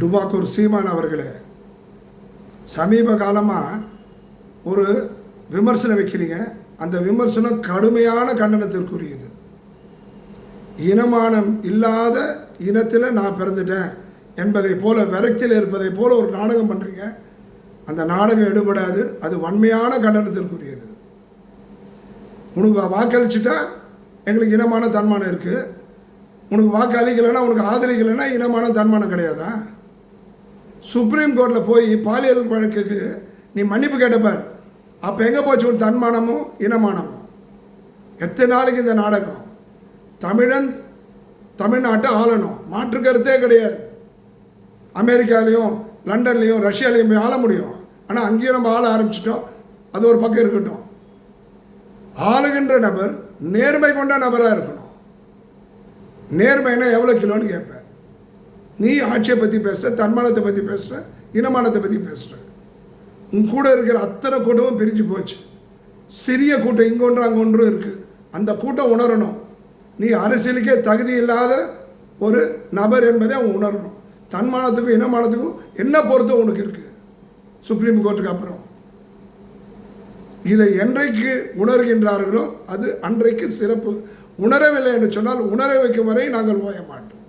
டுபாக்கூர் சீமான் அவர்களே சமீப காலமாக ஒரு விமர்சனம் வைக்கிறீங்க. அந்த விமர்சனம் கடுமையான கண்டனத்திற்குரியது. இனமானம் இல்லாத இனத்தில் நான் பிறந்துட்டேன் என்பதை போல விரக்தியில் இருப்பதை போல ஒரு நாடகம் பண்ணுறீங்க அந்த நாடகம் எடுபடாது அது வன்மையான கண்டனத்திற்குரியது. உனக்கு வாக்களிச்சிட்டா எங்களுக்கு இனமான தன்மானம் இருக்குது உனக்கு வாக்கு அளிக்கலைன்னா உனக்கு ஆதரிக்கலைன்னா இனமான தன்மானம் கிடையாதா? சுப்ரீம் கோர்ட்டில் போய் பாலியல் வழக்குக்கு நீ மன்னிப்பு கேட்டப்பார். அப்போ எங்கே போச்சு? ஒரு தன்மானமும் இனமானமும் எத்தனை நாளைக்கு இந்த நாடகம்? தமிழன் தமிழ்நாட்டை ஆளணும். மாற்று கருத்தே கிடையாது. அமெரிக்காலேயும் லண்டன்லேயும் ரஷ்யாலேயும் போய் ஆள முடியும். ஆனால் அங்கேயும் நம்ம ஆள ஆரம்பிச்சிட்டோம். அது ஒரு பக்கம் இருக்கட்டும். ஆளுகின்ற நபர் நேர்மை கொண்ட நபராக இருக்கணும். நேர்மைனா எவ்வளோ கிலோன்னு கேட்பேன். நீ ஆட்சியை பற்றி பேசுகிற தன்மானத்தை பற்றி பேசுகிற இனமானத்தை பற்றி பேசுகிற உன் கூட இருக்கிற அத்தனை கூட்டமும் பிரிஞ்சு போச்சு. சிறிய கூட்டம் இங்கே ஒன்று அங்கே ஒன்றும் இருக்குது அந்த கூட்டம் உணரணும். நீ அரசியலுக்கே தகுதி இல்லாத ஒரு நபர் என்பதை அவன் உணரணும். தன்மானத்துக்கும் இனமானத்துக்கும் என்ன பொருத்தம் உனக்கு இருக்குது சுப்ரீம் கோர்ட்டுக்கு அப்புறம். இதை என்றைக்கு உணர்கின்றார்களோ அது அன்றைக்கு சிறப்பு. உணரவில்லை என்று சொன்னால் உணர வைக்கும் வரை நாங்கள் ஓய மாட்டோம்.